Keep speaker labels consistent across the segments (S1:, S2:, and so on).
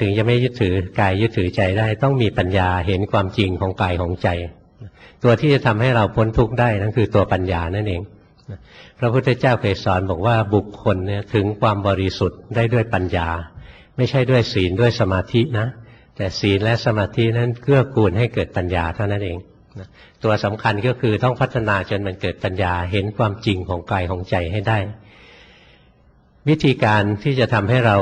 S1: ถึงจะไม่ยึดถือกายยึดถือใจได้ต้องมีปัญญาเห็นความจริงของกายของใจ ตัวที่จะทำให้เราพ้นทุกข์ได้นั่นคือตัวปัญญานั่นเองพระพุทธเจ้าเคยสอนบอกว่าบุคคลเนี่ยถึงความบริสุทธิ์ได้ด้วยปัญญา ไม่ใช่ด้วยศีลด้วยสมาธินะ แต่ศีลและสมาธินั้นเกื้อกูลให้เกิดปัญญาเท่านั้นเองตัวสำคัญก็คือต้องพัฒนาจนมันเกิดปัญญาเห็นความจริงของกายของใจให้ได้ วิธีการที่จะทำให้เรา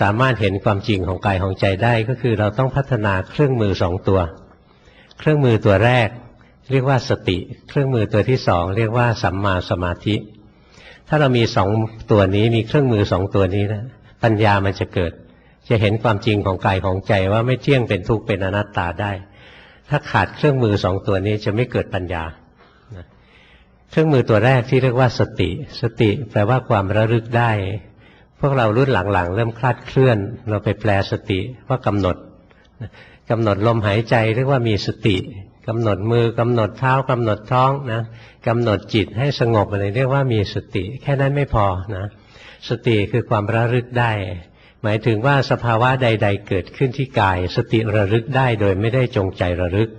S1: สามารถเห็นความจริงของกายของใจได้ก็คือเราต้องพัฒนาเครื่องมือสองตัว เครื่องมือตัวแรก เรียกว่าสติ เครื่องมือตัวที่สองเรียกว่าสัมมาสมาธิ ถ้าเรามีสองตัวนี้มีเครื่องมือสองตัวนี้นะปัญญามันจะเกิด จะเห็นความจริงของกายของใจว่าไม่เที่ยงเป็นทุกข์เป็นอนัตตาได้ ถ้าขาดเครื่องมือสองตัวนี้จะไม่เกิดปัญญาเครื่องมือตัวแรกที่เรียกว่าสติ สติแปลว่าความระลึกได้ พวกเรารุ่นหลังๆ เริ่มคลาดเคลื่อน เราไปแปลสติว่ากำหนดกำหนดลมหายใจเรียกว่ามีสติกำหนดมือกำหนดเท้ากำหนดท้องนะกำหนดจิตให้สงบอะไรเรียกว่ามีสติ แค่นั้นไม่พอนะสติคือความระลึกได้ หมายถึงว่าสภาวะใด ๆ เกิดขึ้นที่กาย สติระลึกได้โดยไม่ได้จงใจระลึก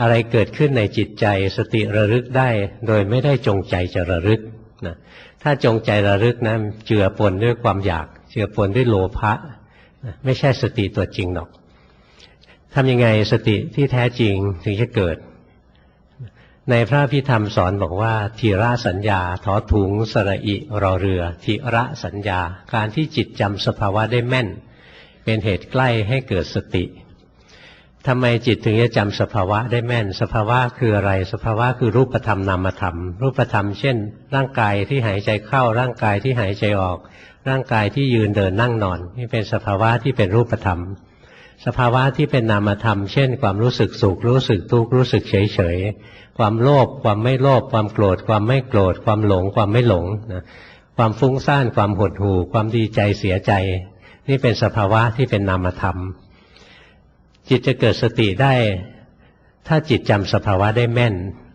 S1: อะไรเกิดขึ้นในจิตใจ สติระลึกได้ โดยไม่ได้จงใจจะระลึกนะ ถ้าจงใจระลึกนะเจือปนด้วยความอยาก เจือปนด้วยโลภะไม่ใช่สติตัวจริงหรอกทำยังไงสติที่แท้จริงถึงจะเกิด ในพระพิธรรมสอนบอกว่าทีระสัญญาถอถุงสระอิรอเรือทีระสัญญา การที่จิตจำสภาวะได้แม่น เป็นเหตุใกล้ให้เกิดสติ ทำไมจิตถึงจะจำสภาวะได้แม่น สภาวะคืออะไร สภาวะคือรูปธรรมนามธรรม รูปธรรมเช่น ร่างกายที่หายใจเข้า ร่างกายที่หายใจออก ร่างกายที่ยืนเดินนั่งนอน นี่เป็นสภาวะที่เป็นรูปธรรม สภาวะที่เป็นนามธรรม เช่น ความรู้สึกสุข รู้สึกทุกข์ รู้สึกเฉยเฉย ความโลภ ความไม่โลภ ความโกรธ ความไม่โกรธ ความหลง ความไม่หลงนะความฟุ้งซ่าน ความหดหู่ ความดีใจเสียใจ นี่เป็นสภาวะที่เป็นนามธรรม จิตจะเกิดสติได้ ถ้าจิตจำสภาวะได้แม่น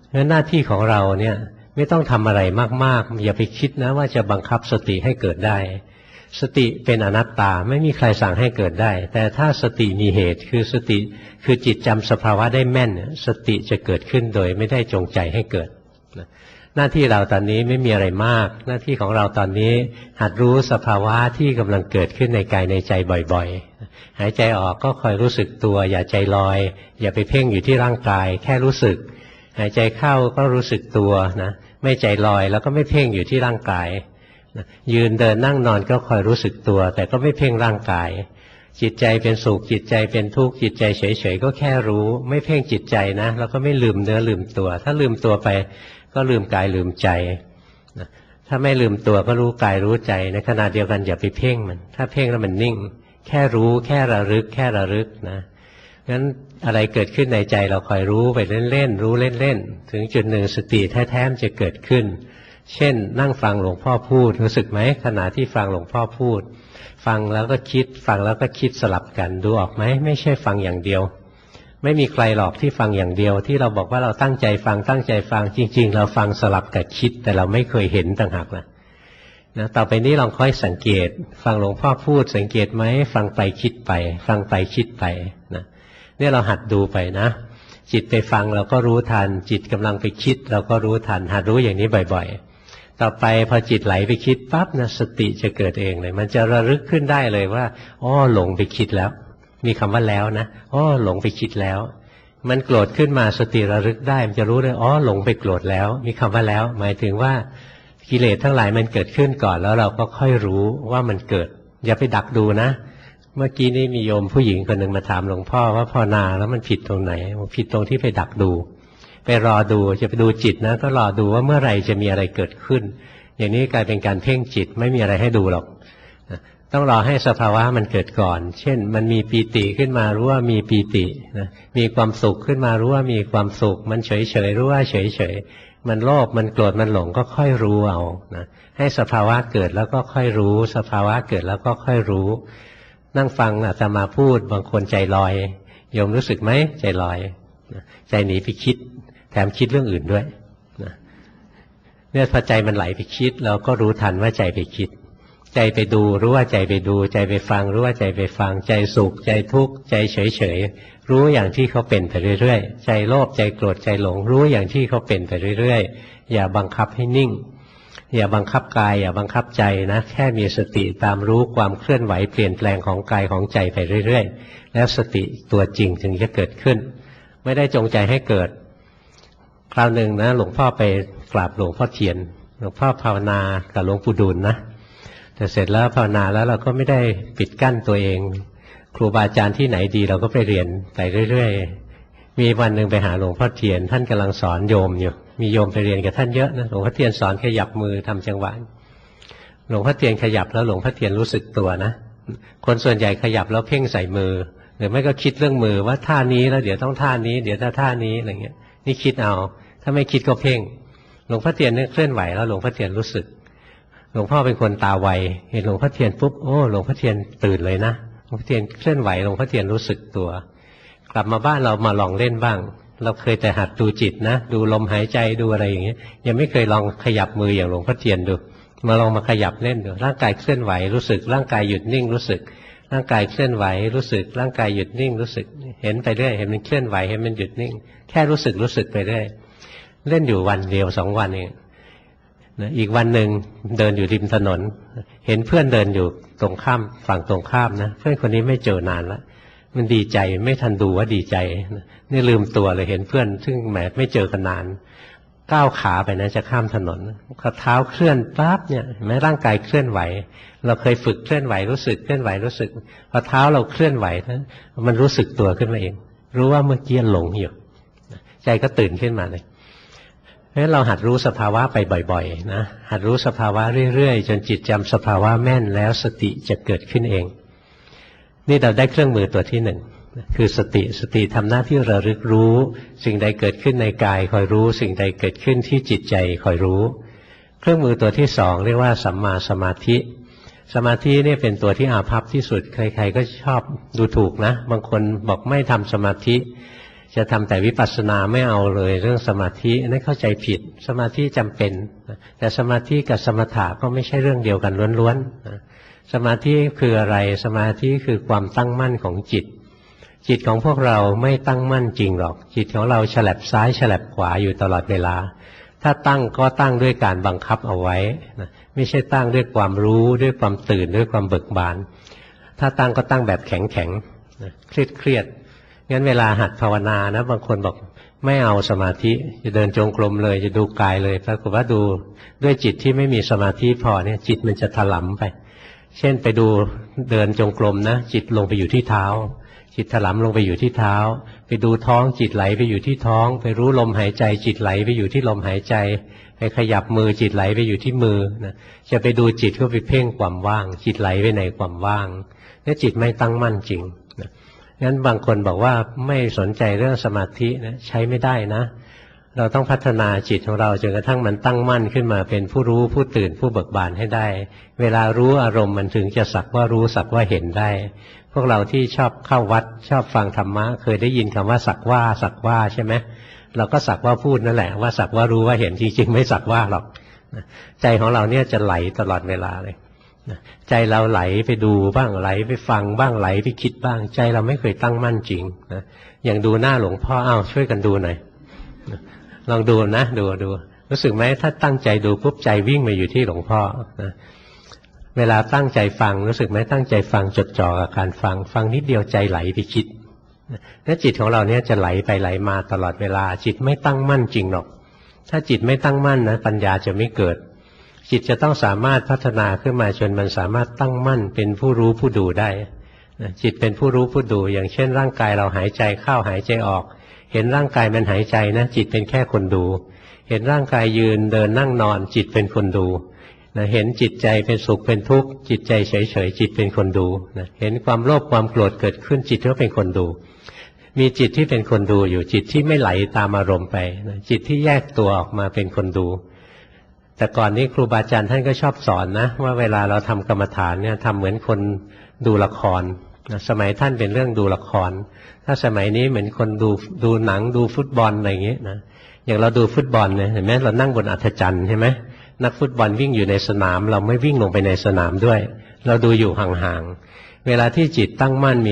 S1: เพราะหน้าที่ของเราเนี่ยไม่ต้องทำอะไรมากๆ อย่าไปคิดนะว่าจะบังคับสติให้เกิดได้ สติเป็นอนัตตาไม่มีใครสั่งให้เกิดได้ แต่ถ้าสติมีเหตุคือสติคือจิตจำสภาวะได้แม่น สติจะเกิดขึ้นโดยไม่ได้จงใจให้เกิด หน้าที่เราตอนนี้ไม่มีอะไรมาก หน้าที่ของเราตอนนี้หัดรู้สภาวะที่กำลังเกิดขึ้นในกายในใจบ่อยๆ หายใจออกก็คอยรู้สึกตัว อย่าใจลอย อย่าไปเพ่งอยู่ที่ร่างกาย แค่รู้สึก หายใจเข้าก็รู้สึกตัวนะไม่ใจลอยแล้วก็ไม่เพ่งอยู่ที่ร่างกายยืนเดินนั่งนอนก็คอยรู้สึกตัว แต่ก็ไม่เพ่งร่างกาย จิตใจเป็นสุขจิตใจเป็นทุกข์จิตใจเฉยๆก็แค่รู้ ไม่เพ่งจิตใจนะแล้วก็ไม่ลืมเนื้อลืมตัว ถ้าลืมตัวไป ก็ลืมกายลืมใจถ้าไม่ลืมตัวก็รู้กายรู้ใจ ในขณะเดียวกันอย่าไปเพ่งมัน ถ้าเพ่งแล้วมันนิ่ง แค่รู้แค่ระลึก แค่ระลึกนะงั้นอะไรเกิดขึ้นในใจเราคอยรู้ไปเล่นๆรู้เล่นๆถึงจุดหนึ่งสติแท้ๆจะเกิดขึ้น เช่น นั่งฟังหลวงพ่อพูดรู้สึกไหมขณะที่ฟังหลวงพ่อพูด ฟังแล้วก็คิด ฟังแล้วก็คิดสลับกันดูออกไหมไม่ใช่ฟังอย่างเดียว ไม่มีใครหรอกที่ฟังอย่างเดียว ที่เราบอกว่าเราตั้งใจฟังตั้งใจฟังจริง ๆ เราฟังสลับกับคิด แต่เราไม่เคยเห็นต่างหากนะนะต่อไปนี้ลองค่อยสังเกต ฟังหลวงพ่อพูดสังเกตไหมฟังไปคิดไป ฟังไปคิดไปนะเนี่ยเราหัดดูไปนะ จิตไปฟังเราก็รู้ทัน จิตกำลังไปคิด เราก็รู้ทัน หัดรู้อย่างนี้บ่อย ๆ ต่อไปพอจิตไหลไปคิดปั๊บนะสติจะเกิดเองเลย มันจะระลึกขึ้นได้เลยว่าอ๋อหลงไปคิดแล้ว มีคำว่าแล้วนะอ๋อหลงไปคิดแล้ว มันโกรธขึ้นมาสติระลึกได้ มันจะรู้เลยอ๋อหลงไปโกรธแล้ว มีคำว่าแล้ว หมายถึงว่ากิเลสทั้งหลายมันเกิดขึ้นก่อนแล้วเราก็ค่อยรู้ว่ามันเกิด อย่าไปดักดูนะ เมื่อกี้นี้มีโยมผู้หญิงคนหนึ่งมาถามหลวงพ่อว่าพอนาแล้วมันผิดตรงไหนผิดตรงที่ไปดักดู ไปรอดูจะไปดูจิตนะ ก็รอดูว่าเมื่อไหร่จะมีอะไรเกิดขึ้น อย่างนี้กลายเป็นการเพ่งจิตไม่มีอะไรให้ดูหรอก ต้องรอให้สภาวะมันเกิดก่อน เช่น มันมีปีติขึ้นมารู้ว่ามีปีตินะมีความสุขขึ้นมารู้ว่ามีความสุข มันเฉยเฉยรู้ว่าเฉยเฉยมันโลภมันโกรธมันหลงก็ค่อยรู้เอานะให้สภาวะเกิดแล้วก็ค่อยรู้ สภาวะเกิดแล้วก็ค่อยรู้ นั่งฟังอาตมาพูด บางคนใจลอยโยมรู้สึกไหมใจลอยใจหนีไปคิด แถมคิดเรื่องอื่นด้วยนะเนี่ยพอใจมันไหลไปคิด เราก็รู้ทันว่าใจไปคิด ใจไปดูรู้ว่าใจไปดู ใจไปฟังรู้ว่าใจไปฟัง ใจสุข ใจทุกข์ใจเฉยเฉยรู้อย่างที่เขาเป็นไปเรื่อยๆ ใจโลภใจโกรธใจหลง รู้อย่างที่เขาเป็นไปเรื่อยๆ อย่าบังคับให้นิ่ง อย่าบังคับกาย อย่าบังคับใจนะแค่มีสติตามรู้ความเคลื่อนไหวเปลี่ยนแปลงของกายของใจไปเรื่อยๆ แล้วสติตัวจริงถึงจะเกิดขึ้น ไม่ได้จงใจให้เกิด คราวหนึ่งนะ หลวงพ่อไปกราบหลวงพ่อเทียน หลวงพ่อภาวนากับหลวงปู่ดูลนะ แต่เสร็จแล้วภาวนาแล้วเราก็ไม่ได้ปิดกั้นตัวเอง ครูบาอาจารย์ที่ไหนดีเราก็ไปเรียนไปเรื่อยๆ มีวันหนึ่งไปหาหลวงพ่อเทียน ท่านกำลังสอนโยมอยู่ มีโยมไปเรียนกับท่านเยอะนะหลวงพ่อเทียนสอนขยับมือทำจังหวะหลวงพ่อเทียนขยับแล้วหลวงพ่อเทียนรู้สึกตัวนะคนส่วนใหญ่ขยับแล้วเพ่งใส่มือ หรือไม่ก็คิดเรื่องมือว่าท่านี้แล้วเดี๋ยวต้องท่านี้ เดี๋ยวถ้าท่านี้อะไรเงี้ย นี่คิดเอา ถ้าไม่คิดก็เพ่ง หลวงพ่อเทียนเนี่ยเคลื่อนไหวแล้วหลวงพ่อเทียนรู้สึก หลวงพ่อเป็นคนตาไวเห็นหลวงพ่อเทียนปุ๊บโอ้หลวงพ่อเทียนตื่นเลยนะหลวงพ่อเทียนเคลื่อนไหวหลวงพ่อเทียนรู้สึกตัว กลับมาบ้านเรามาลองเล่นบ้าง เราเคยแต่หัดดูจิตนะ ดูลมหายใจดูอะไรอย่างเงี้ยยังไม่เคยลองขยับมืออย่างหลวงพ่อเทียนดู มาลองมาขยับเล่นดูร่างกายเคลื่อนไหวรู้สึก ร่างกายหยุดนิ่งรู้สึก ร่างกายเคลื่อนไหวรู้สึก ร่างกายหยุดนิ่งรู้สึก เห็นไปเรื่อยเห็นมันเคลื่อนไหวเห็นมันหยุดนิ่ง แค่รู้สึกรู้สึกไปเรื่อยเล่นอยู่วันเดียวสองวันเอง นะอีกวันหนึ่งเดินอยู่ริมถนน เห็นเพื่อนเดินอยู่ตรงข้ามฝั่งตรงข้ามนะเพื่อนคนนี้ไม่เจอนานล้วมันดีใจไม่ทันดูว่าดีใจนี่ลืมตัวเลยเห็นเพื่อน ซึ่งแหมไม่เจอกันนาน ก้าวขาไปนะจะข้ามถนนขาเท้าเคลื่อนปั๊บเนี่ยแม้ร่างกายเคลื่อนไหว เราเคยฝึกเคลื่อนไหวรู้สึกเคลื่อนไหวรู้สึกพอเท้าเราเคลื่อนไหวนะมันรู้สึกตัวขึ้นมาเอง รู้ว่าเมื่อกี้หลงอยู่ ใจก็ตื่นขึ้นมาเลย เพราะฉะนั้นเราหัดรู้สภาวะไปบ่อยๆนะหัดรู้สภาวะเรื่อยๆ จนจิตจำสภาวะแม่นแล้วสติจะเกิดขึ้นเอง นี่เราได้เครื่องมือตัวที่หนึ่งคือสติสติทำหน้าที่ระลึกรู้ สิ่งใดเกิดขึ้นในกายคอยรู้ สิ่งใดเกิดขึ้นที่จิตใจคอยรู้ เครื่องมือตัวที่สองเรียกว่าสัมมาสมาธิ สมาธินี่เป็นตัวที่อาภัพที่สุดใครๆก็ชอบดูถูกนะ บางคนบอกไม่ทำสมาธิ จะทำแต่วิปัสสนาไม่เอาเลยเรื่องสมาธินั่นเข้าใจผิด สมาธิจำเป็น แต่สมาธิกับสมถะก็ไม่ใช่เรื่องเดียวกันล้วนๆสมาธิคืออะไรสมาธิคือความตั้งมั่นของจิต จิตของพวกเราไม่ตั้งมั่นจริงหรอก จิตของเราฉลับซ้ายฉลับขวาอยู่ตลอดเวลา ถ้าตั้งก็ตั้งด้วยการบังคับเอาไว้ไม่ใช่ตั้งด้วยความรู้ด้วยความตื่นด้วยความเบิกบาน ถ้าตั้งก็ตั้งแบบแข็งแข็งเครียดเครียด งั้นเวลาหัดภาวนานะ บางคนบอกไม่เอาสมาธิ จะเดินจงกรมเลย จะดูกายเลยปรากฏว่าดูด้วยจิตที่ไม่มีสมาธิพอเนี่ย จิตมันจะถลำไป เช่นไปดูเดินจงกรมนะจิตลงไปอยู่ที่เท้า จิตถลำลงไปอยู่ที่เท้า ไปดูท้องจิตไหลไปอยู่ที่ท้อง ไปรู้ลมหายใจ จิตไหลไปอยู่ที่ลมหายใจไปขยับมือจิตไหลไปอยู่ที่มือนะจะไปดูจิตก็ไปเพ่งความว่าง จิตไหลไปในความว่างนี่จิตไม่ตั้งมั่นจริง งั้นบางคนบอกว่าไม่สนใจเรื่องสมาธินะใช้ไม่ได้นะ เราต้องพัฒนาจิตของเราจนกระทั่งมันตั้งมั่นขึ้นมาเป็นผู้รู้ผู้ตื่นผู้เบิกบานให้ได้ เวลารู้อารมณ์มันถึงจะสักว่ารู้สักว่าเห็นได้ พวกเราที่ชอบเข้าวัดชอบฟังธรรมะ เคยได้ยินคำว่าสักว่าสักว่าใช่ไหมเราก็สักว่าพูดนั่นแหละว่าสักว่ารู้ว่าเห็นจริงๆไม่สักว่าหรอกใจของเราเนี่ยจะไหลตลอดเวลาเลย ใจเราไหลไปดูบ้างไหลไปฟังบ้างไหลไปคิดบ้าง ใจเราไม่เคยตั้งมั่นจริงนะอย่างดูหน้าหลวงพ่ออ้าวช่วยกันดูหน่อยลองดูนะดูดูรู้สึกไหมถ้าตั้งใจดูปุ๊บใจวิ่งมาอยู่ที่หลวงพ่อนะเวลาตั้งใจฟังรู้สึกไหมตั้งใจฟังจดจ่อกับการฟัง ฟังนิดเดียวใจไหลไปคิดแล้วจิตของเราเนี่ยจะไหลไปไหลมาตลอดเวลา จิตไม่ตั้งมั่นจริงหรอก ถ้าจิตไม่ตั้งมั่นนะปัญญาจะไม่เกิด จิตจะต้องสามารถพัฒนาขึ้นมาจนมันสามารถตั้งมั่นเป็นผู้รู้ผู้ดูได้จิตเป็นผู้รู้ผู้ดู อย่างเช่น ร่างกายเราหายใจเข้าหายใจออก เห็นร่างกายมันหายใจนะ จิตเป็นแค่คนดู เห็นร่างกายยืนเดินนั่งนอน จิตเป็นคนดูนะเห็นจิตใจเป็นสุขเป็นทุกข์จิตใจเฉยเฉยจิตเป็นคนดูนะเห็นความโลภความโกรธเกิดขึ้นจิตก็เป็นคนดู มีจิตที่เป็นคนดูอยู่จิตที่ไม่ไหลตามอารมณ์ไปนะจิตที่แยกตัวออกมาเป็นคนดู แต่ก่อนนี้ครูบาอาจารย์ท่านก็ชอบสอนนะว่าเวลาเราทำกรรมฐานเนี่ยทำเหมือนคนดูละครสมัยท่านเป็นเรื่องดูละคร ถ้าสมัยนี้เหมือนคนดูดูหนังดูฟุตบอลอะไรอย่างเงี้ยนะอย่างเราดูฟุตบอลเนี่ยเห็นไหมเรานั่งบนอัฐจันทร์ใช่ไหมนักฟุตบอลวิ่งอยู่ในสนาม เราไม่วิ่งลงไปในสนามด้วย เราดูอยู่ห่างๆเวลาที่จิตตั้งมั่นมี